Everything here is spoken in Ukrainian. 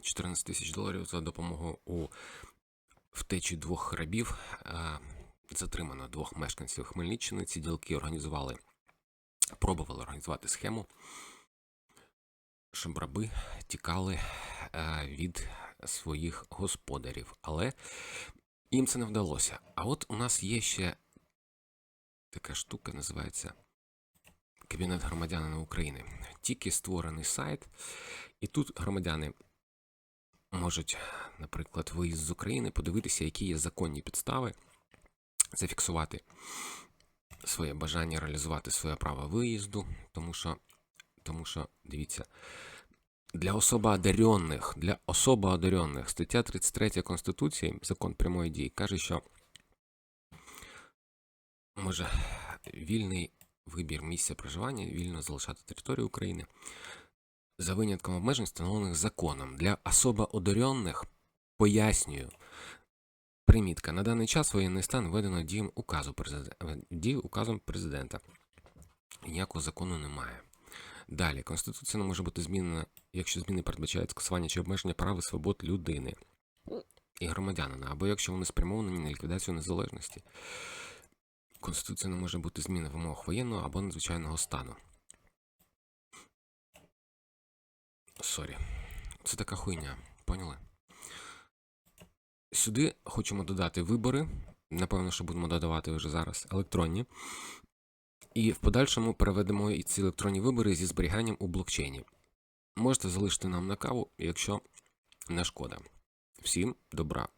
14 тисяч доларів за допомогою у втечі двох рабів. Е, Затримано двох мешканців Хмельниччини. Ці ділки організували, пробували організувати схему, щоб раби тікали е, від своїх господарів. Але їм це не вдалося. А от у нас є ще така штука, називається Кабінет громадянина України. Тільки створений сайт, і тут громадяни можуть, наприклад, виїзд з України, подивитися, які є законні підстави, зафіксувати своє бажання реалізувати своє право виїзду, тому що, тому що дивіться, для особо одаренних, для особо одаренних стаття 33 Конституції, закон прямої дії, каже, що може вільний вибір місця проживання, вільно залишати територію України за винятком обмежень, встановлених законом. Для особо одаренних пояснюю. Примітка. На даний час воєнний стан введено дієм указу президента. Указом президента. Ніякого закону немає. Далі, Конституція не може бути змінена, якщо зміни передбачають скасування чи обмеження прав і свобод людини і громадянина, або якщо вони спрямовані на ліквідацію незалежності. Конституція не може бути змінена в умовах воєнного або надзвичайного стану. Сорі. Це така хуйня, поняли? Сюди хочемо додати вибори. Напевно, що будемо додавати вже зараз електронні. І в подальшому переведемо і ці електронні вибори зі зберіганням у блокчейні. Можете залишити нам на каву, якщо не шкода. Всім добра.